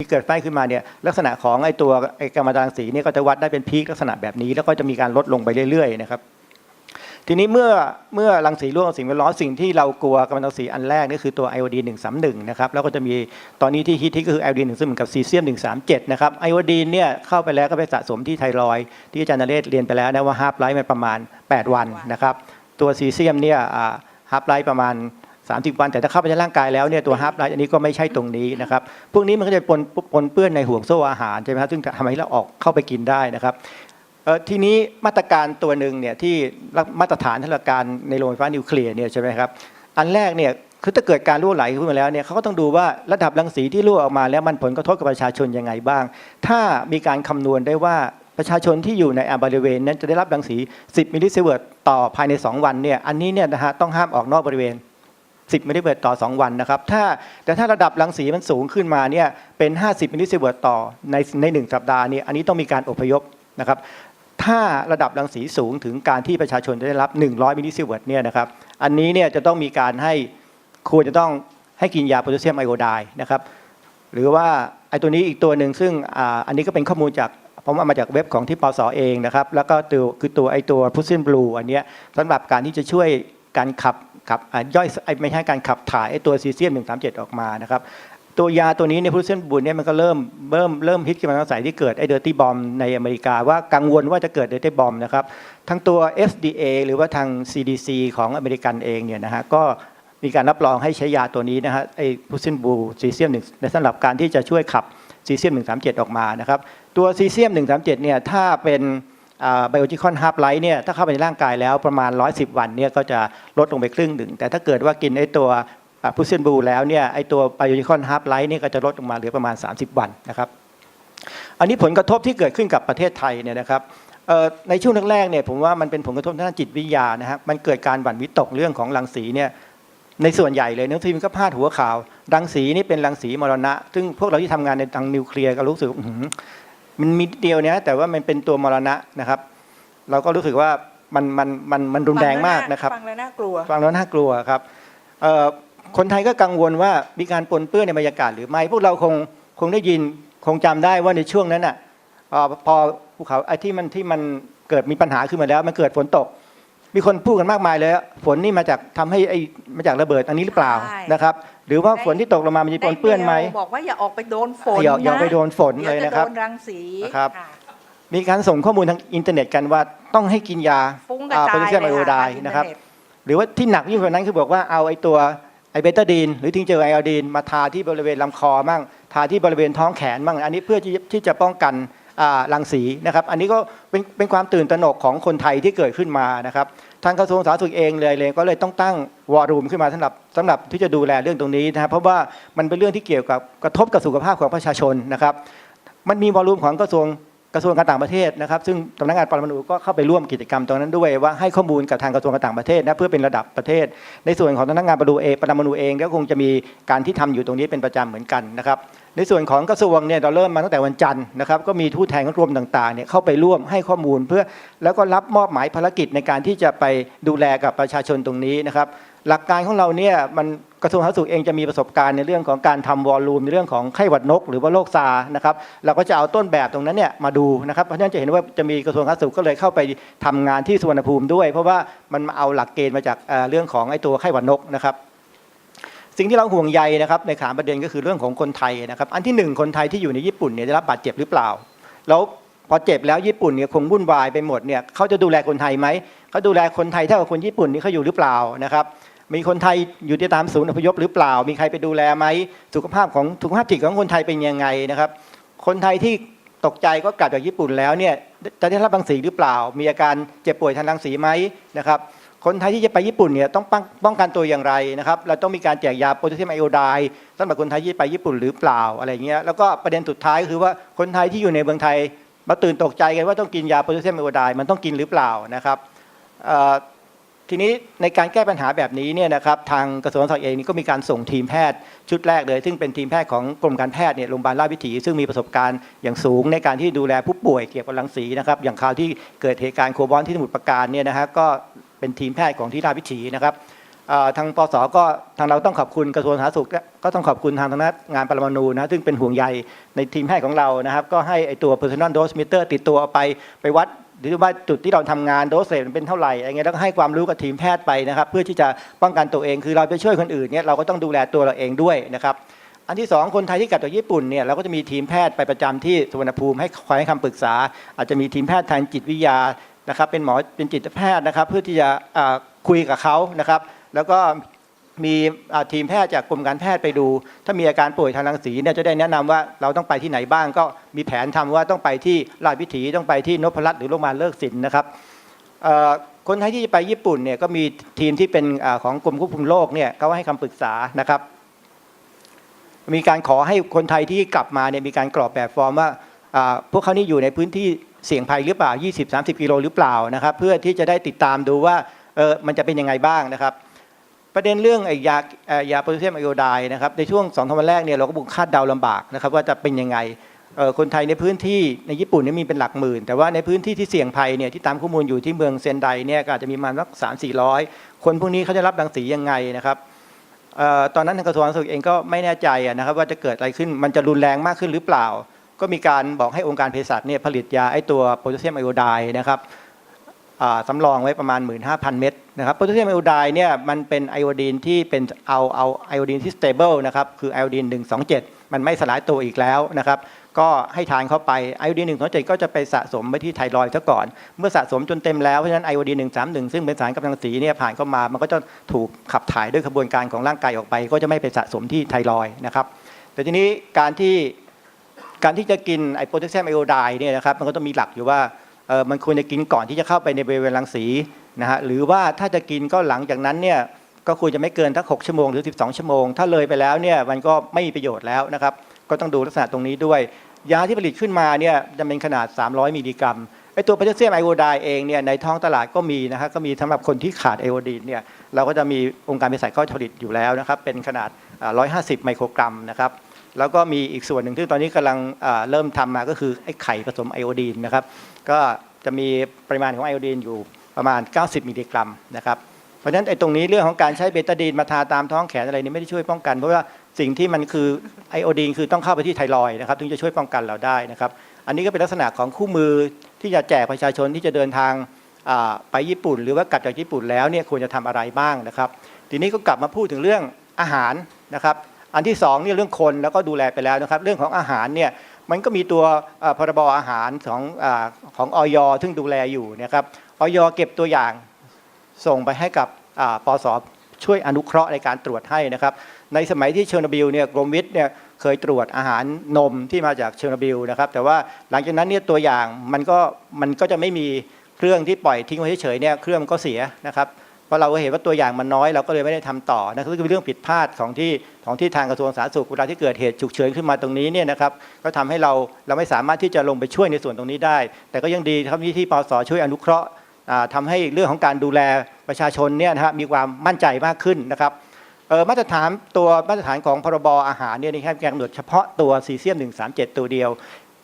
มีเกิดไฟขึ้นมาเนี่ยลักษณะของไอ้ตัวไอ้กัมมันตรังสีเนี่ยก็จะวัดได้เป็นพีคลักษณะแบบนี้ แล้วก็จะมีการลดลงไปเรื่อยๆนะครับทีนี้เมื่อเมื่อรังสีร่วมกับสิ่งแวดล้อมสิ่งที่เรากลัวกัมมันตรังสีอันแรกนี่คือตัวไอโอดีน131นะครับแล้วก็จะมีตอนนี้ที่ฮิตที่ก็คือไอโอดีน131กับซีเซียม137นะครับไอโอดีนเนี่ยเข้าไปแล้วก็ไปสะสมที่ไทรอยที่อาจารย์นเรศเรียนไปแล้วนะว่าฮาร์ปไลฟ์มันประมาณ 8 วันนะครับตัวซีเซียมเนี่ยฮาร์ปไลฟ์ประมาณ 30 วันแต่ถ้าเข้าไปในร่างกายแล้วเนี่ยตัวฮาร์ปไลฟ์อันนี้ก็ไม่ใช่ตรงนี้นะครับพวกนี้มันก็จะปนปนเปื้อนในห่วงโซ่อาหารใช่ไหมครับซึ่งทำให้เราออกเข้าไปกินได้นะครับทีนี้มาตรการตัวหนึ่งเนี่ยที่มาตรฐานทางการในโรงไฟฟ้านิวเคลียร์เนี่ยใช่ไหมครับอันแรกเนี่ยคือถ้าเกิดการรั่วไหลขึ้นมาแล้วเนี่ยเขาก็ต้องดูว่าระดับรังสีที่รั่วออกมาแล้วมันผลกระทบกับประชาชนยังไงบ้าง ถ้ามีการคำนวณได้ว่าประชาชนที่อยู่ในบริเวณนั้นจะได้รับรังสี 10 มิลลิเซเวิร์ตต่อภายใน 2 วันเนี่ยอันนี้เนี่ยนะฮะต้องห้ามออกนอกบริเวณ 10มิลลิเวิร์ตต่อ 2 วันนะครับถ้าแต่ถ้าระดับรังสีมันสูงขึ้นมาเนี่ยเป็น 50มิลลิเวิร์ตต่อในในหนึ่งสัปดาห์เนี่ยอันนี้ต้องมีการอพยพนะครับถ้าระดับรังสีสูงถึงการที่ประชาชนจะได้รับ 100มิลลิเวิร์ตเนี่ยนะครับอันนี้เนี่ยจะต้องมีการให้ควรจะต้องให้กินยาโพแทสเซียมไอโอไดน์นะครับหรือว่าไอตัวนี้อีกตัวหนึ่งซึ่งอ,อันนี้ก็เป็นข้อมูลจากผมเอามาจากเว็บของที่ปสเองนะครับแล้วก็ตัวคือตัวไอตัวพุซซินบลูอันเนี้สำหรับการที่จะช่วย การขับขับย่อยไม่ใช่การขับถ่ายไอตัวซีเซียม137ออกมานะครับตัวยาตัวนี้ในพุทธเซนบุญเนี่ยมันก็เริ่มเริ่มเริ่มฮิตขึ้นมาตั้งแต่ที่เกิดไอ้เดอร์ตี้บอมในอเมริกาว่ากังวลว่าจะเกิดเดอร์ตี้บอมนะครับทั้งตัว FDA หรือว่าทาง CDC ของอเมริกันเองเนี่ยนะฮะก็มีการรับรองให้ใช้ยาตัวนี้นะฮะไอ้พุทธเซนบูซีเซียมหนึ่งในสำหรับการที่จะช่วยขับซีเซียม137 ออกมานะครับตัวซีเซียม137เนี่ยถ้าเป็น ไบโอจิคอนฮาร์ปไลท์เนี่ยถ้าเข้าไปในร่างกายแล้วประมาณ 110 วันเนี่ยก็จะลดลงไปครึ่งหนึ่ง แต่ถ้าเกิดว่ากินไอ้ตัวพุซเซนบูแล้วเนี่ยไอตัวไบโอนิคอนฮาร์ปไลท์นี่ก็จะลดลงมาเหลือประมาณ 30 วันนะครับอันนี้ผลกระทบที่เกิดขึ้นกับประเทศไทยเนี่ยนะครับในช่วงแรกๆเนี่ยผมว่ามันเป็นผลกระทบทางด้านจิตวิทยานะฮะมันเกิดการหวั่นวิตกเรื่องของรังสีเนี่ยในส่วนใหญ่เลยนังสือพิมก็พาดหัวข่าวรังสีนี่เป็นรังสีมรณะ ซึ่งพวกเราที่ทำงานในทางนิวเคลียร์ก็รู้สึก มันมีนิดเดียวเนี่ยแต่ว่ามันเป็นตัวมรณะนะครับ เราก็รู้สึกว่ามันมันมันมันรุนแรงมากนะครับฟังแล้วน่ากลัวฟังแล้วน่ากลัวครับเอ่อคนไทยก็กังวลว่ามีการปนเปื้อนในบรรยากาศหรือไม่ พวกเราคงคงได้ยินคงจำได้ว่าในช่วงนั้นอะเอ่อพอภูเขาไอ้ที่มันที่มันเกิดมีปัญหาขึ้นมาแล้ว มันเกิดฝนตก มีคนพูดกันมากมายเลยว่าฝนนี่มาจากทำให้ไอ้มาจากระเบิดอันนี้หรือเปล่าใช่ นะครับหรือว่าฝนที่ตกลงมามันจะปนเปื้อนไหมบอกว่าอย่าออกไปโดนฝนอย่าอย่าไปโดนฝนเดี๋เลยยวจะนะครับโดนรังสีนะครับค่ะมีการส่งข้อมูลทางอินเทอร์เน็ตกันว่าต้องให้กินยาฟุ้งกระจายโพแทสเซียมไอโอไดเลยน์ค่ะนะครับทางอินเทอร์เน็ตหรือว่าที่หนักยิ่งกว่านั้นคือบอกว่าเอาไอ้ตัวไอเบตาดีน หรือทิงเจอไอโอดีนมาทาที่บริเวณลำคอมั่งทาที่บริเวณท้องแขนมั่งอันนี้เพื่อที่ที่จะป้องกันอ่า รังสีนะครับอันนี้ก็เป็นเป็นความตื่นตระหนกของคนไทยที่เกิดขึ้นมานะครับทางกระทรวงสาธารณสุขเองเลยเลยก็เลยต้องตั้งวอร์รูมขึ้นมาสำหรับสำหรับที่จะดูแลเรื่องตรงนี้นะครับเพราะว่ามันเป็นเรื่องที่เกี่ยวกับกระทบกับสุขภาพของประชาชนนะครับมันมีวอลลุ่มของกระทรวง กระทรวงการต่างประเทศนะครับ ซึ่งสำนักงานปรมาณูก็เข้าไปร่วมกิจกรรมตรงนั้นด้วยว่าให้ข้อมูลกับทางกระทรวงการต่างประเทศนะเพื่อเป็นระดับประเทศ ในส่วนของสำนักงานปรมาณูเองปรมาณูเองก็คงจะมีการที่ทำอยู่ตรงนี้เป็นประจำเหมือนกันนะครับในส่วนของกระทรวงเนี่ยเราเริ่มมาตั้งแต่วันจันทร์นะครับก็มีทูตแทนรวมต่างๆเนี่ยเข้าไปร่วมให้ข้อมูลเพื่อแล้วก็รับมอบหมายภารกิจในการที่จะไปดูแลกับประชาชนตรงนี้นะครับ หลักการของเราเนี่ยมันกระทรวงสาธารณสุขเองจะมีประสบการณ์ในเรื่องของการทำวอลลุ่มในเรื่องของไข้หวัดนก หรือว่าโรคซาร์นะครับเราก็จะเอาต้นแบบตรงนั้นเนี่ยมาดูนะครับเพราะฉะนั้นจะเห็นว่าจะมีกระทรวงสาธารณสุขก็เลยเข้าไปทำงานที่สุวรรณภูมิด้วย เพราะว่ามันเอาหลักเกณฑ์มาจากเรื่องของไอ้ตัวไข้หวัดนกนะครับสิ่งที่เราห่วงใยนะครับในขามประเด็นก็คือเรื่องของคนไทยนะครับอันที่หนึ่งคนไทยที่อยู่ในญี่ปุ่นเนี่ยได้รับบาดเจ็บหรือเปล่า แล้วพอเจ็บแล้วญี่ปุ่นเนี่ยคงวุ่นวายไปหมดเนี่ยเขาจะดูแลคนไทยไหมเขาดูแลคนไทยเท่ากับคนญี่ปุ่นนี่เขาอยู่หรือเปล่านะครับ มีคนไทยอยู่ที่ตามศูนย์อพยพหรือเปล่า มีใครไปดูแลไหมสุขภาพของสุขภาพจิตของคนไทยเป็นยังไงนะครับ คนไทยที่ตกใจก็กลับจากญี่ปุ่นแล้วเนี่ยจะได้รับรังสีหรือเปล่า มีอาการเจ็บป่วยทางรังสีไหมนะครับคนไทยที่จะไปญี่ปุ่นเนี่ยต้องป้องกันตัวอย่างไรนะครับเราต้องมีการแจกยาโพแทสเซียมไอโอไดน์สำหรับคนไทยที่ไปญี่ปุ่นหรือเปล่าอะไรเงี้ยแล้วก็ประเด็นสุดท้ายก็คือว่าคนไทยที่อยู่ในเมืองไทยมาตื่นตกใจกันว่าต้องกินยาโพแทสเซียมไอโอไดน์มันต้องกินหรือเปล่านะครับ ทีนี้ในการแก้ปัญหาแบบนี้เนี่ยนะครับทางกระทรวงสาธารณสุขเองนี่ก็มีการส่งทีมแพทย์ชุดแรกเลย ซึ่งเป็นทีมแพทย์ของกรมการแพทย์เนี่ยโรงพยาบาลราชวิถี ซึ่งมีประสบการณ์อย่างสูงในการที่ดูแลผู้ป่วยเกี่ยวกับรังสีนะครับอย่างคราวที่เกิดเหตุการณ์โควอนที่สมุทรปราการเนี่ยนะฮะก็เป็นทีมแพทย์ของที่ราชวิถีนะครับทางปสก็ทางเราต้องขอบคุณกระทรวงสาธารณสุข ก็ต้องขอบคุณทางคณะงานปรมาณูนะซึ่งเป็นห่วงใยในทีมแพทย์ของเรานะครับ ก็ให้ไอตัว personal dose meter ติดตัวไปไปวัด หรือว่าจุดที่เราทำงานโดสเรทมันเป็นเท่าไหร่อะไรเงี้ยแล้วก็ให้ความรู้กับทีมแพทย์ไปนะครับ เพื่อที่จะป้องกันตัวเองคือเราไปช่วยคนอื่นเนี่ยเราก็ต้องดูแลตัวเราเองด้วยนะครับอันที่สองคนไทยที่กลับจากญี่ปุ่นเนี่ยเราก็จะมีทีมแพทย์ไปประจำที่สุวรรณภูมิให้คอยให้คำปรึกษา อาจจะมีทีมแพทย์ทางจิตวิทยานะครับเป็นหมอเป็นจิตแพทย์นะครับ เพื่อที่จะคุยกับเขานะครับ แล้วก็ มีทีมแพทย์จากกรมการแพทย์ไปดู ถ้ามีอาการป่วยทางรังสีเนี่ยจะได้แนะนำว่าเราต้องไปที่ไหนบ้าง ก็มีแผนทำว่าต้องไปที่ราชวิถีต้องไปที่นพรัตน์หรือโรงพยาบาลเลิกศิลป์นะครับคนไทยที่จะไปญี่ปุ่นเนี่ยก็มีทีมที่เป็นอของกรมควบคุมโรคเนี่ยเขาให้คำปรึกษานะครับ มีการขอให้คนไทยที่กลับมาเนี่ยมีการกรอกแบบฟอร์มว่าอ่าพวกเขานี่อยู่ในพื้นที่เสี่ยงภัยหรือเปล่า 20-30 กิโลหรือเปล่านะครับ เพื่อที่จะได้ติดตามดูว่าเออมันจะเป็นยังไงบ้างนะครับ ประเด็นเรื่องไอ้ยายาโพแทสเซียมไอโอไดน์นะครับในช่วงสองวันแรกเนี่ยเราก็บุกคาดเดาลำบากนะครับว่าจะเป็นยังไงคนไทยในพื้นที่ในญี่ปุ่นนี่มีเป็นหลักหมื่น แต่ว่าในพื้นที่ที่เสี่ยงภัยเนี่ยที่ตามข้อมูลอยู่ที่เมืองเซนไดเนี่ยอาจจะมีประมาณสักสามสี่ร้อยคนพวกนี้เขาจะรับรังสียังไงนะครับออตอนนั้นทางกระทรวงสาธารณสุขเองก็ไม่แน่ใจนะครับว่าจะเกิดอะไรขึ้นมันจะรุนแรงมากขึ้นหรือเปล่า ก็มีการบอกให้องค์การเภสัชเนี่ยผลิตยาไอตัวโพแทสเซียมไอโอไดน์นะครับ สำรองไว้ประมาณ 15,000 เม็ดนะครับโพแทสเซียมไอโอไดน์เนี่ยมันเป็นไอโอดีนที่เป็นเอาเอาไอโอดีนที่สเตเบิลนะครับคือไอโอดีน127 มันไม่สลายตัวอีกแล้วนะครับก็ให้ทานเข้าไปไอโอดีน127ก็จะไปสะสมไว้ที่ไทรอยด์ซะก่อน เมื่อสะสมจนเต็มแล้ว เพราะฉะนั้นไอโอดีน131ซึ่งเป็นสารกำลังสีเนี่ยผ่านเข้ามา มันก็จะถูกขับถ่ายด้วยกระบวนการของร่างกายออกไป ก็จะไม่ไปสะสมที่ไทรอยด์นะครับแต่ทีนี้การที่การที่จะกินไอโพแทสเซียมไอโอไดน์เนี่ยนะครับมันก็ต้องมีหลักอยู่ว่า มันควรจะกินก่อนที่จะเข้าไปในบริเวณรังสีนะฮะหรือว่าถ้าจะกินก็หลังจากนั้นเนี่ยก็ควรจะไม่เกินทัก6ชั่วโมงหรือ 12 ชั่วโมง ถ้าเลยไปแล้วเนี่ยมันก็ไม่มีประโยชน์แล้วนะครับก็ต้องดูลักษณะตรงนี้ด้วย ยาที่ผลิตขึ้นมาเนี่ยจะเป็นขนาด 300 มิลลิกรัมไอตัวโพแทสเซียมไอโอไดน์เองเนี่ยในท้องตลาดก็มีนะฮะก็มีสำหรับคนที่ขาดไอโอดีนเนี่ยเราก็จะมีองค์การเภสัชเขาผลิตอยู่แล้วนะครับเป็นขนาด 150 ไมโครกรัมนะครับแล้วก็มีอีกส่วนหนึ่งที่ตอนนี้กำลังเริ่มทำมาก็คือไอไข่ผสมไอโอดีนนะครับ ก็จะมีปริมาณของไอโอดีนอยู่ประมาณ 90 มิลลิกรัมนะครับเพราะฉะนั้นไอ้ตรงนี้เรื่องของการใช้เบตาดีนมาทาตามท้องแขนอะไรนี่ไม่ได้ช่วยป้องกันเพราะว่าสิ่งที่มันคือไอโอดีนคือต้องเข้าไปที่ไทรอยนะครับถึงจะช่วยป้องกันเราได้นะครับ อันนี้ก็เป็นลักษณะของคู่มือที่จะแจกประชาชนที่จะเดินทางไปญี่ปุ่น หรือว่ากลับจากญี่ปุ่นแล้วเนี่ยควรจะทำอะไรบ้างนะครับ ทีนี้ก็กลับมาพูดถึงเรื่องอาหารนะครับ อันที่สองเนี่ยเรื่องคนแล้วก็ดูแลไปแล้วนะครับ เรื่องของอาหารเนี่ย มันก็มีตัวพรบอาหารของอของออยซึ่งดูแลอยู่นะครับออยเก็บตัวอย่างส่งไปให้กับอ่าปสช่วยอนุเคราะห์ในการตรวจให้นะครับ ในสมัยที่เชอร์โนบิลเนี่ยกรมวิทย์เนี่ยเคยตรวจอาหารนมที่มาจากเชอร์โนบิลนะครับ แต่ว่าหลังจากนั้นเนี่ยตัวอย่างมันก็มันก็จะไม่มีเครื่องที่ปล่อยทิ้งไว้เฉยเนี่ยเครื่องมันก็เสียนะครับ ราะเราก็เห็นว่าตัวอย่างมันน้อยเราก็เลยไม่ได้ทำต่อนะครับก็คือเรื่องผิดพลาดของที่ของที่ทางกระทรวงสาธารณสุขเวลาที่เกิดเหตุฉุกเฉินขึ้นมาตรงนี้เนี่ยนะครับก็ทำให้เราเราไม่สามารถที่จะลงไปช่วยในส่วนตรงนี้ได้ แต่ก็ยังดีครับที่ที่ปสช่วยอนุเคราะห์อ่าทำให้เรื่องของการดูแลประชาชนเนี่ยนะฮะมีความมั่นใจมากขึ้นนะครับมาตรฐานตัวมาตรฐานของพรบอาหารเนี่ยนะครับกำหนดเฉพาะตัวซีเซียม137 ตัวเดียว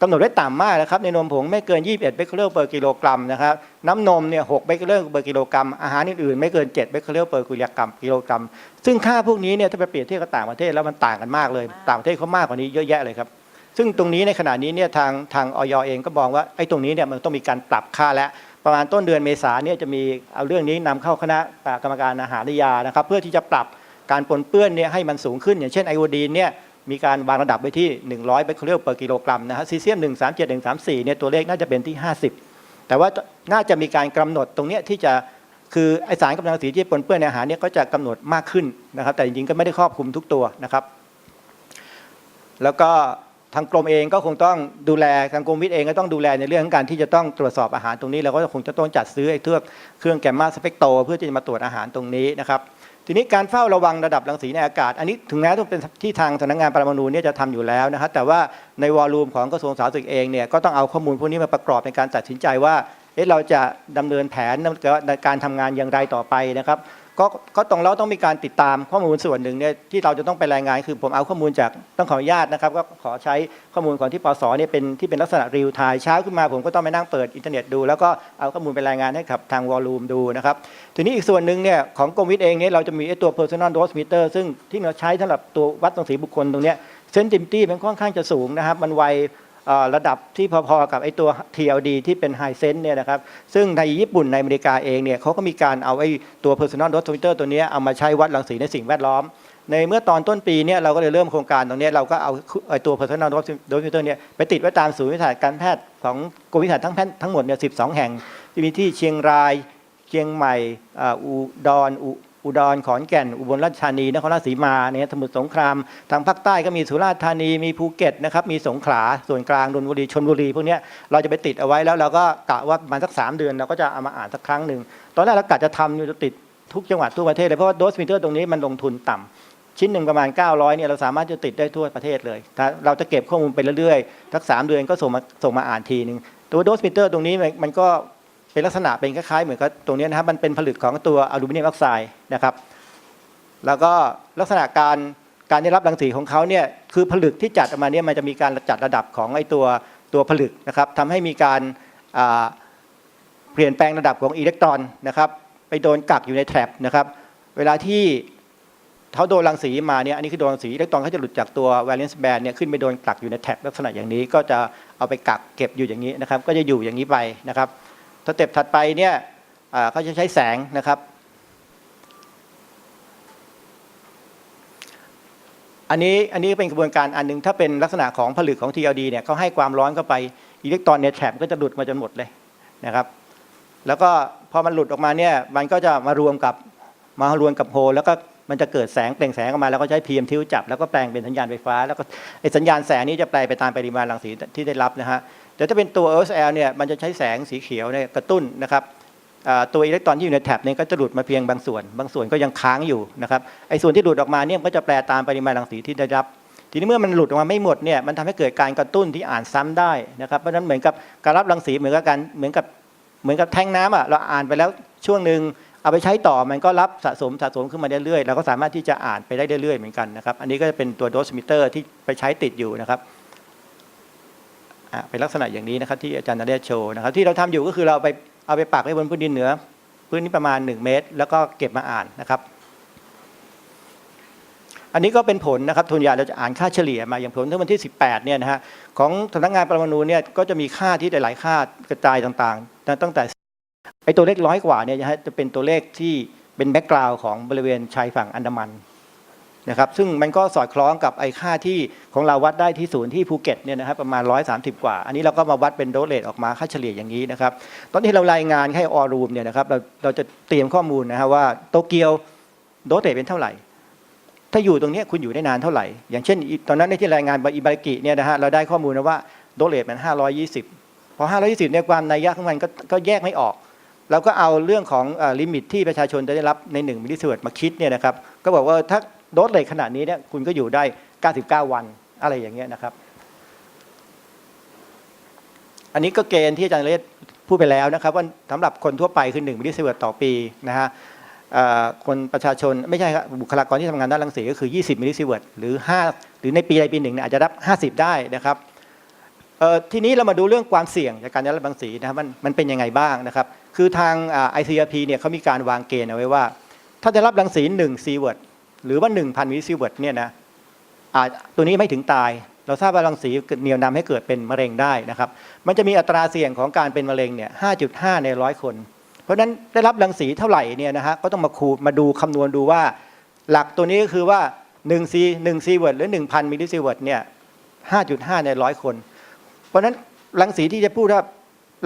กำหนดไว้ต่ำมากนะครับในนมผงไม่เกิน 21 เบคเคอเรลเปอร์กิโลกรัมนะครับน้ำนมเนี่ย6เบคเคอเรลเปอร์กิโลกรัมอาหารอื่นๆไม่เกิน 7 เบคเคอเรลเปอร์กิโลกรัมกิโลกรัม ซึ่งค่าพวกนี้เนี่ยถ้าไปเปรียบเทียบกับต่างประเทศแล้วมันต่างกันมากเลย ต่างประเทศเขามากกว่านี้เยอะแยะเลยครับซึ่งตรงนี้ในขณะนี้เนี่ยทางทางออยเองก็มองว่าไอ้ตรงนี้เนี่ยมันต้องมีการปรับค่าแล้วประมาณต้นเดือนเมษาเนี่ยจะมีเอาเรื่องนี้นำเข้าคณะกรรมการอาหารและยานะครับเพื่อที่จะปรับการปนเปื้อนเนี่ยให้มันสูงขึ้น อย่างเช่นไอโอดีนเนี่ย มีการวางระดับไว้ที่ 100เบคเคอเรลเปอร์กิโลกรัมนะฮะซีเซียม 137 134เนี่ยตัวเลขน่าจะเป็นที่ 50 แต่ว่าน่าจะมีการกำหนดตรงเนี้ยที่จะคือไอสารกำลังสีที่ปนเปื้อนในอาหารเนี่ยก็จะกำหนดมากขึ้นนะครับ แต่จริงๆก็ไม่ได้ครอบคลุมทุกตัวนะครับ แล้วก็ทางกรมเองก็คงต้องดูแลทางกรมวิทย์เองก็ต้องดูแลในเรื่องของการที่จะต้องตรวจสอบอาหารตรงนี้เราก็คงจะต้องจัดซื้อไอ้เครื่องเครื่องแกมมาสเปกโต เพื่อที่จะมาตรวจอาหารตรงนี้นะครับ ทีนี้การเฝ้าระวังระดับรังสีในอากาศ อันนี้ถึงแม้ต้องเป็นที่ทางสำนักงานปรมาณูเนี่ยจะทำอยู่แล้วนะครับแต่ว่าในวอลลุ่มของกระทรวงสาธารณสุขเองเนี่ยก็ต้องเอาข้อมูลพวกนี้มาประกอบในการตัดสินใจว่าเอ๊ะเราจะดำเนินแผนในการทำงานอย่างไรต่อไปนะครับ ก็ก็ตรงเราต้องมีการติดตามข้อมูลส่วนหนึ่งเนี่ยที่เราจะต้องไปรายงาน คือผมเอาข้อมูลจากต้องขออนุญาตนะครับก็ขอใช้ข้อมูลของที่ปสเนี่ยเป็นที่เป็นลักษณะรีลไทม์เช้าขึ้นมาผมก็ต้องไปนั่งเปิดอินเทอร์เน็ตดู แล้วก็เอาข้อมูลไปรายงานให้กับทางวอลลุ่มดูนะครับทีนี้อีกส่วนหนึ่งเนี่ยของกรมวิทย์เองเนี่ยเราจะมีไอ้ตัว personal dose meter ซึ่งที่เราใช้สำหรับตัววัดตรงสีบุคคลตรงเนี้ย sensitivity มันค่อนข้างจะสูงนะครับมันไว ระดับที่พอๆกับไอ้ตัว TLD ที่เป็น High Sense เนี่ยนะครับ ซึ่งในญี่ปุ่นในอเมริกาเองเนี่ยเขาก็มีการเอาไอ้ตัว personal dose meter ตัวนี้เอามาใช้วัดรังสีในสิ่งแวดล้อม ในเมื่อตอนต้นปีเนี่ยเราก็เลยเริ่มโครงการตรงนี้เราก็เอาไอ้ตัว personal dose meter เนี่ยไปติดไว้ตามศูนย์วิทยาการแพทย์ของกรมวิทยาทั้งแพทย์ทั้งหมดเนี่ย12แห่งที่มีที่เชียงรายเชียงใหม่อุดรอุ อุดรขอนแก่น อุบลราชธานีนครราชสีมาเนี่ยสมุทรสงครามทางภาคใต้ก็มีสุราษฎร์ธานีมีภูเก็ตนะครับมีสงขลาส่วนกลางนนบุรีชนบุรีพวกนี้เราจะไปติดเอาไว้แล้วเราก็กะว่าประมาณสักสามเดือนเราก็จะเอามาอ่านสักครั้งหนึ่งตอนแรกเรากะจะทำอยู่จะติดทุกจังหวัดทั่วประเทศเลยเพราะว่าโดสมิเตอร์ตรงนี้มันลงทุนต่ำชิ้นหนึ่งประมาณ 900เนี่ยเราสามารถจะติดได้ทั่วประเทศเลยถ้าเราจะเก็บข้อมูลไปเรื่อยๆสักสามเดือนก็ส่งมาส่งมาอ่านทีหนึ่งตัวโดสมิเตอร์ตรงนี้มันก็ เป็นลักษณะเป็นคล้ายๆเหมือนกับตรงนี้นะครับมันเป็นผลึกของตัวอลูมิเนียมออกไซด์นะครับ แล้วก็ลักษณะการการได้รับรังสีของเขาเนี่ยคือผลึกที่จัดออกมาเนี่ยมันจะมีการจัดระดับของไอตัวตัวผลึกนะครับทำให้มีการเปลี่ยนแปลงระดับของอิเล็กตรอนนะครับ ไปโดนกักอยู่ในแทรปนะครับ เวลาที่เขาโดนรังสีมาเนี่ยอันนี้คือโดนรังสีอิเล็กตรอนเขาจะหลุดจากตัว valence band เนี่ยขึ้นไปโดนกักอยู่ในแทรปลักษณะอย่างนี้ก็จะเอาไปกักเก็บอยู่อย่างนี้นะครับ ก็จะอยู่อย่างนี้ไปนะครับ สเต็ปถัดไปเนี่ยเขาจะใช้แสงนะครับ อันนี้อันนี้เป็นกระบวนการอันหนึงถ้าเป็นลักษณะของผลึกของ TLD เนี่ยเขาให้ความร้อนเข้าไปอิเล็กตรอนในแทรปก็จะหลุดมาจนหมดเลยนะครับ แล้วก็พอมันหลุดออกมาเนี่ยมันก็จะมารวมกับมารวมกับโฮแล้วก็มันจะเกิดแสงเปล่งแสงออกมาแล้วก็ใช้ PM ทิวจับแล้วก็แปลงเป็นสัญญาณไฟฟ้า แล้วก็ไอสัญญาณแสงนี้จะแปลไปตามปริมาณรังสีที่ได้รับนะฮะ แต่ถ้าเป็นตัว OSL เนี่ยมันจะใช้แสงสีเขียวเนี่ยกระตุ้นนะครับตัวอิเล็กตรอนที่อยู่ในแท็บเนี่ยก็จะหลุดมาเพียงบางส่วน บางส่วนก็ยังค้างอยู่นะครับไอ้ส่วนที่หลุดออกมาเนี่ยมันก็จะแปลตามปริมาณรังสีที่ได้รับ ทีนี้เมื่อมันหลุดออกมาไม่หมดเนี่ยมันทำให้เกิดการกระตุ้นที่อ่านซ้ำได้นะครับเพราะฉะนั้นเหมือนกับการรับรังสีเหมือนกับการเหมือนกับเหมือนกับแทงน้ำอะเราอ่านไปแล้วช่วงหนึ่งเอาไปใช้ต่อมันก็รับสะสมสะสมขึ้นมาเรื่อยๆเราก็สามารถที่จะอ่านไปได้เรื่อยๆเหมือนกันนะครับอันนี้ก็จะเป็นตัวโดสมิเตอร์ที่ไปใช้ติดอยู่นะครับ เป็นลักษณะอย่างนี้นะครับที่อาจารย์นเรศโชว์นะครับที่เราทำอยู่ก็คือเราเอาไปเอาไปปักไว้บนพื้นดินเหนือ พื้นที่ประมาณ 1 เมตร แล้วก็เก็บมาอ่านนะครับ อันนี้ก็เป็นผลนะครับทุนใหญ่เราจะอ่านค่าเฉลี่ยมาอย่างผลที่วันที่ 18เนี่ยนะฮะของสำนักงานประมาณูเนี่ยก็จะมีค่าที่หลาย ๆ ค่ากระจายต่างๆ ตั้งแต่ไอตัวเลขร้อยกว่าเนี่ยนะฮะจะเป็นตัวเลขที่เป็นแบ็กกราวด์ของบริเวณชายฝั่งอันดามัน นะครับซึ่งมันก็สอดคล้องกับไอ้ค่าที่ของเราวัดได้ที่ศูนย์ที่ภูเก็ตเนี่ยนะครับประมาณ 130 กว่า อันนี้เราก็มาวัดเป็นโดสเลทออกมาค่าเฉลี่ยอย่างนี้นะครับตอนที่เรารายงานให้ออรูมเนี่ยนะครับเราเราจะเตรียมข้อมูลนะครับว่าโตเกียวโดสเลทเป็นเท่าไหร่ ถ้าอยู่ตรงนี้คุณอยู่ได้นานเท่าไหร่ อย่างเช่น ตอนนั้นในที่รายงานอิบากิเนี่ยนะฮะเราได้ข้อมูลนะว่าโดสเลทมัน 520 พอ 520เนี่ยความนัยยะของมันก็ก็แยกไม่ออกเราก็เอาเรื่องของลิมิตที่ประชาชนจะได้รับใน1มิลลิเซิร์ตมาคิดเนี่ยนะครับก็บอกว่าถ้า โดสเลทขนาดนี้เนี่ยคุณก็อยู่ได้ 99 วันอะไรอย่างเงี้ยนะครับ อันนี้ก็เกณฑ์ที่อาจารย์เลศพูดไปแล้วนะครับ ว่าสำหรับคนทั่วไปคือ1มิลลิเซิร์ตต่อปีนะฮะคนประชาชนไม่ใช่ครับบุคลากรที่ทำงานด้านรังสีก็คือ 20มิลลิเซิร์ตหรือ 5 หรือในปีใดปีหนึ่งเนี่ยอาจจะรับ 50 ได้นะครับทีนี้เรามาดูเรื่องความเสี่ยงจากการได้รับรังสีนะครับมันมันเป็นยังไงบ้างนะครับ คือทางอ่า ICRP เนี่ยเขามีการวางเกณฑ์เอาไว้ว่า ถ้าจะรับรังสี1ซีเวิร์ด หรือว่า 1,000มิลลิซีเวิร์ดเนี่ยนะตัวนี้ไม่ถึงตาย เราทราบว่ารังสีเหนี่ยวนำให้เกิดเป็นมะเร็งได้นะครับ มันจะมีอัตราเสี่ยงของการเป็นมะเร็งเนี่ย5.5 ในร้อยคน เพราะฉะนั้นได้รับรังสีเท่าไหร่เนี่ยนะฮะก็ต้องมาคูณมาดูคำนวณดูว่า หลักตัวนี้ก็คือว่า1ซี1ซีเวิร์ดหรือ 1,000มิลลิซีเวิร์ดเนี่ย5.5 ในร้อยคน เพราะฉะนั้นรังสีที่จะพูดว่า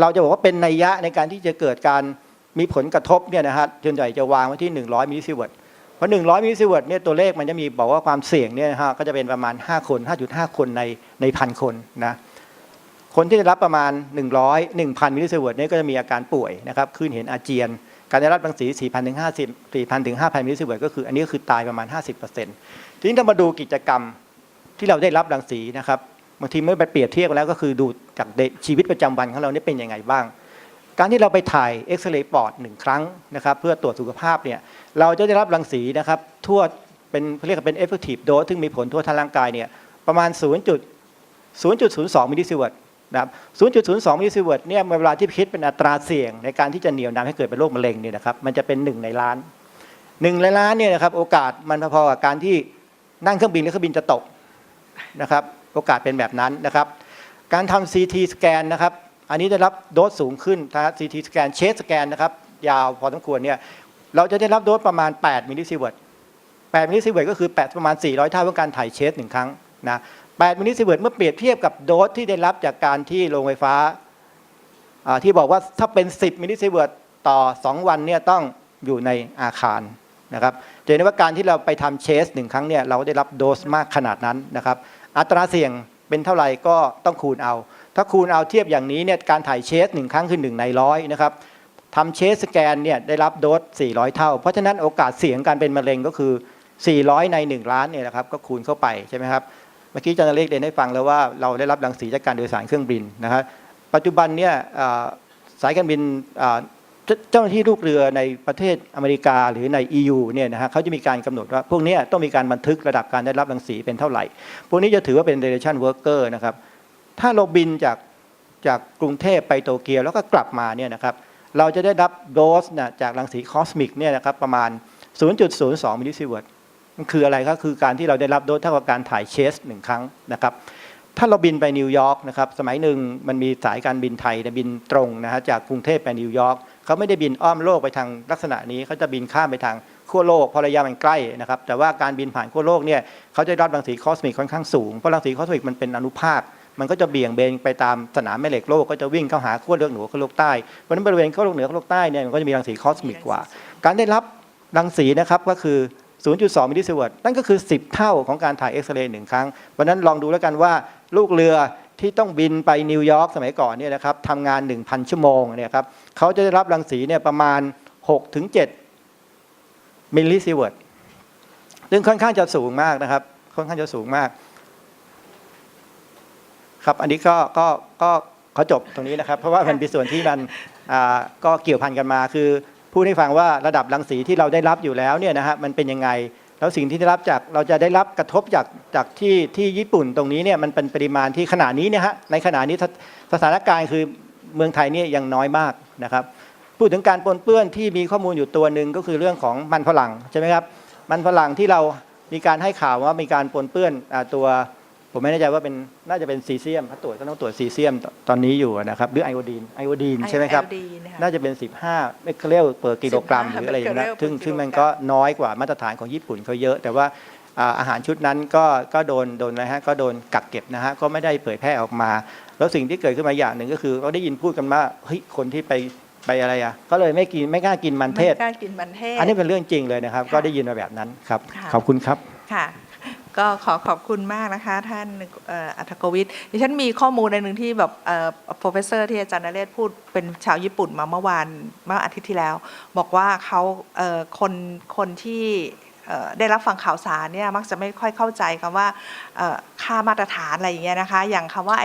เราจะบอกว่าเป็นนัยยะในการที่จะเกิดการมีผลกระทบเนี่ยนะฮะส่วนใหญ่จะวางไว้ที่ 100มิลลิซีเวิร์ต เพราะ100มิลลิซีเวิร์ตเนี่ยตัวเลขมันจะมีบอกว่าความเสี่ยงเนี่ยฮะก็จะเป็นประมาณ 5 คน 5.5 คนในในพันคนนะคนที่ได้รับประมาณ 100 1,000มิลลิซีเวิร์ตเนี่ยก็จะมีอาการป่วยนะครับคลื่นเห็นอาเจียน การได้รับรังสี4,000ถึง50 4,000ถึง5,000มิลลิซีเวิร์ตก็คืออันนี้ก็คือตายประมาณ 50%ทีนี้ถ้ามาดูกิจกรรมที่เราได้รับรังสีนะครับบางทีเมื่อไปเปรียบเทียบกันแล้วก็คือดูจากชีวิตประจำวันของเราเนี่ยเป็นยังไงบ้าง การที่เราไปถ่ายเอ็กซเรย์ปอดหนึ่งครั้งนะครับเพื่อตรวจสุขภาพเนี่ยเราจะได้รับรังสีนะครับทั่วเป็นเรียกว่าเป็น effective dose ซึ่งมีผลทั่วทั้งร่างกายเนี่ยประมาณ 0.0.02 มิลลิซิเวิร์ตนะครับ 0.02 มิลลิซิเวิร์ตเนี่ยเวลาที่คิดเป็นอัตราเสี่ยง ในการที่จะเหนี่ยวนำให้เกิดเป็นโรคมะเร็งเนี่ยนะครับมันจะเป็น 1 ในล้าน 1 ในล้านเนี่ยนะครับโอกาสมันพอๆกับการที่นั่งเครื่องบินแล้วเครื่องบินจะตกนะครับโอกาสเป็นแบบนั้นนะครับการทำ CT สแกนนะครับ อันนี้ได้รับโดสสูงขึ้นถ้า CT สแกนเชสสแกนนะครับยาวพอสมควรเนี่ยเราจะได้รับโดสประมาณ 8 มิลลิซิเวิร์ต8มิลลิซิเวิร์ตก็คือ 8 ประมาณ 400 เท่าของการถ่ายเชสหนึ่งครั้งนะ8มิลลิซิเวิร์ตเมื่อเปรียบเทียบกับโดสที่ได้รับจากการที่โรงไฟฟ้าที่บอกว่าถ้าเป็น 10 มิลลิซิเวิร์ตต่อ 2 วันเนี่ยต้องอยู่ในอาคารนะครับจะเห็นว่าการที่เราไปทำเชสหนึ่งครั้งเนี่ยเราได้รับโดสมากขนาดนั้นนะครับ อัตราเสี่ยงเป็นเท่าไหร่ก็ต้องคูณเอา ถ้าคูณเอาเทียบอย่างนี้เนี่ยการถ่ายเชสหนึ่งครั้งคือหนึ่งในร้อยนะครับทำเชสสแกนเนี่ยได้รับโดส 400 เท่า เพราะฉะนั้นโอกาสเสี่ยงการเป็นมะเร็งก็คือ 400 ใน 1 ล้านเนี่ยนะครับก็คูณเข้าไปใช่ไหมครับเมื่อกี้อาจารย์เล็กเรียนให้ฟังแล้วว่าเราได้รับรังสีจากการโดยสารเครื่องบินนะครับปัจจุบันเนี่ยสายการบินเจ้าหน้าที่ลูกเรือในประเทศอเมริกาหรือใน EU เนี่ยนะฮะเขาจะมีการกำหนดว่าพวกนี้ต้องมีการบันทึกระดับการได้รับรังสีเป็นเท่าไหร่ พวกนี้จะถือว่าเป็น radiation worker นะครับ ถ้าเราบินจากจากกรุงเทพไปโตเกียวแล้วก็กลับมาเนี่ยนะครับเราจะได้รับโดสนะจากรังสีคอสมิกเนี่ยนะครับประมาณ 0.02 มิลลิซิเวิร์ตมันคืออะไรก็คือการที่เราได้รับโดสเท่ากับการถ่ายเชสหนึ่งครั้งนะครับถ้าเราบินไปนิวยอร์กนะครับสมัยหนึ่งมันมีสายการบินไทยบินตรงนะฮะจากกรุงเทพไปนิวยอร์กเขาไม่ได้บินอ้อมโลกไปทางลักษณะนี้เขาจะบินข้ามไปทางขั้วโลกพรระยะมันใกล้นะครับแต่ว่าการบินผ่านขั้วโลกเนี่ยเขาจะรับรังสีคอสมิกค่อนข้างสูงเพราะรังสีคอสมิกมันเป็นอนุภาค มันก็จะเบี่ยงเบนไปตามสนามแม่เหล็กโลกก็จะวิ่งเข้าหาขั้วโลกเหนือขั้วโลกใต้เพราะนั้นบริเวณขั้วโลกเหนือขั้วโลกใต้เนี่ยมันก็จะมีรังสีคอสมิกกว่า การได้รับรังสีนะครับก็คือ 0.2 มิลลิซิเวิร์ตนั่นก็คือ 10 เท่าของการถ่ายเอ็กซเรย์หนึ่งครั้งเพราะนั้นลองดูแล้วกันว่าลูกเรือที่ต้องบินไปนิวยอร์กสมัยก่อนเนี่ยนะครับทำงาน 1,000 ชั่วโมงเนี่ยครับเขาจะได้รับรังสีเนี่ยประมาณ 6-7 มิลลิซิเวิร์ตซึ่งค่อนข้างจะสูงมากนะครับค่อนข้างจะสูงมาก ครับอันนี้ก็ก็ก็ขอจบตรงนี้นะครับ เพราะว่ามันเป็นส่วนที่มันอ่าก็เกี่ยวพันกันมา คือพูดให้ฟังว่าระดับรังสีที่เราได้รับอยู่แล้วเนี่ยนะฮะมันเป็นยังไง แล้วสิ่งที่ได้รับจากเราจะได้รับกระทบจากจากที่ที่ญี่ปุ่นตรงนี้เนี่ยมันเป็นปริมาณที่ขณะนี้เนี่ยฮะในขณะนี้สถานการณ์คือเมืองไทยเนี่ยยังน้อยมากนะครับพูดถึงการปนเปื้อนที่มีข้อมูลอยู่ตัวหนึ่งก็คือเรื่องของมันฝรั่งใช่ไหมครับมันฝรั่งที่เรามีการให้ข่าวว่ามีการปนเปื้อนอตัว ผมไม่แน่ใจว่าเป็นน่าจะเป็นซีเซียมถ้าตรวจก็ต้องตรวจซีเซียมตตอนนี้อยู่นะครับหรือไอโอดีนไอโอดีนใช่ไหมครับไอโอดีนนะคะน่าจะเป็น 15เมกะเรลเปอร์กิโลกรัมหรืออะไรอย่างเงี้ย becquerel ซึ่ง per ซึ่งมันกิโลกรัก็มน้อยกว่ามาตรฐานของญี่ปุ่นเขาเยอะ แต่ว่าอ่าอาหารชุดนั้นก็ก็โดนโดนอะไรฮะก็โดนกักเก็บนะฮะก็ไม่ได้เผยแพร่ออกมา แล้วสิ่งที่เกิดขึ้นมาอย่างหนึ่งก็คือเราได้ยินพูดกันว่าเฮ้ยคนที่ไปไปอะไรอะก็เลยไม่กินไม่กล้ากินมันเทศไม่กล้ากินมันเทศ อันนี้เป็นเรื่องจริงเลยนะครับค่ะก็ได้ยินมาแบบนั้นครับค่ะขอบคุณครับค่ะ ก็ขอขอบคุณมากนะคะ ท่านอัธกวิทย์ดิฉันมีข้อมูลในหนึ่งที่แบบเอ่อ professor ที่อาจารย์นเรศพูดเป็นชาวญี่ปุ่นมาเมื่อวานเมื่ออาทิตย์ที่แล้ว บอกว่าเขาคนคนที่ได้รับฟังข่าวสารเนี่ยมักจะไม่ค่อยเข้าใจคำว่าค่ามาตรฐานอะไรอย่างเงี้ยนะคะ อย่างคำว่า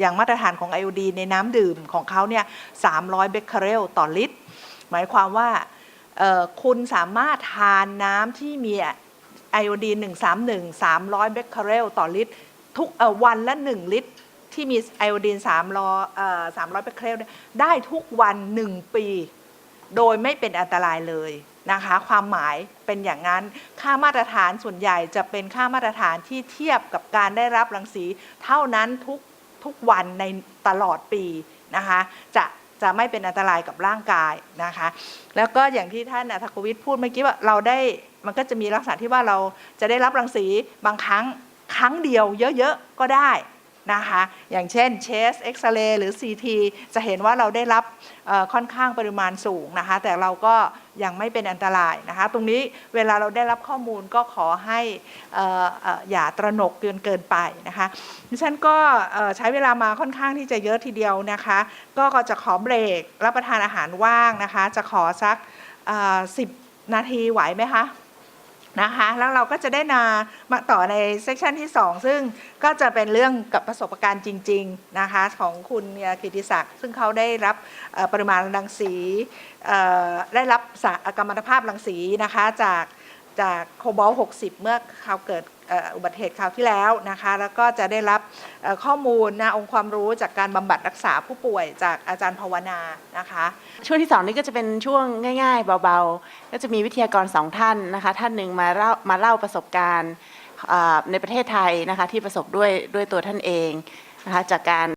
อย่างมาตรฐานของไอโอดีในน้ำดื่มของเขาเนี่ย300เบคเคอเรลต่อลิตร หมายความว่าคุณสามารถทานน้ำที่มี ไอโอดีน131 300 เบคเคอเรลต่อลิตร ทุกวันละ 1 ลิตร ที่มีไอโอดีน300เอ่อ300 เบคเคอเรลเนี่ยได้ทุกวัน 1 ปี โดยไม่เป็นอันตรายเลยนะคะความหมายเป็นอย่างนั้นค่ามาตรฐานส่วนใหญ่จะเป็นค่ามาตรฐานที่เทียบกับการได้รับรังสี เท่านั้นทุกทุกวันในตลอดปีนะคะจะจะไม่เป็นอันตรายกับร่างกายนะคะ แล้วก็อย่างที่ท่านอัธกวิทย์พูดเมื่อกี้ว่าเราได้ มันก็จะมีลักษณะที่ว่าเราจะได้รับรังสีบางครั้งครั้งเดียวเยอะๆก็ได้นะคะ อย่างเช่นเชสเอ็กซเรย์หรือ CT จะเห็นว่าเราได้รับค่อนข้างปริมาณสูงนะคะ แต่เราก็ยังไม่เป็นอันตรายนะคะ ตรงนี้เวลาเราได้รับข้อมูลก็ขอให้เอ่อเอ่ออย่าตระหนกเกินเกินไปนะคะ ดิฉันก็ใช้เวลามาค่อนข้างที่จะเยอะทีเดียวนะคะ ก็จะขอเบรกรับประทานอาหารว่างนะคะ จะขอสักสิบนาทีไหวไหมคะ นะคะแล้วเราก็จะได้นามาต่อในเซสชันที่ 2 ซึ่งก็จะเป็นเรื่องกับประสบการณ์จริงๆนะคะของคุณกิติศักดิ์ซึ่งเขาได้รับปริมาณรังสีได้รับสารกัมมันตภาพรังสีนะคะจากจากโคบอลต์60 เมื่อเขาเกิด อุบัติเหตุคราวที่แล้วนะคะ แล้วก็จะได้รับข้อมูลนะองค์ความรู้จากการบำบัดรักษาผู้ป่วยจากอาจารย์ภาวนานะคะ ช่วงที่สองนี้ก็จะเป็นช่วงง่าย ๆ เบาๆ ก็จะมีวิทยากรสองท่านนะคะ ท่านหนึ่งมาเล่ามาเล่าประสบการณ์ในประเทศไทยนะคะที่ประสบด้วยด้วยตัวท่านเองนะคะจากการ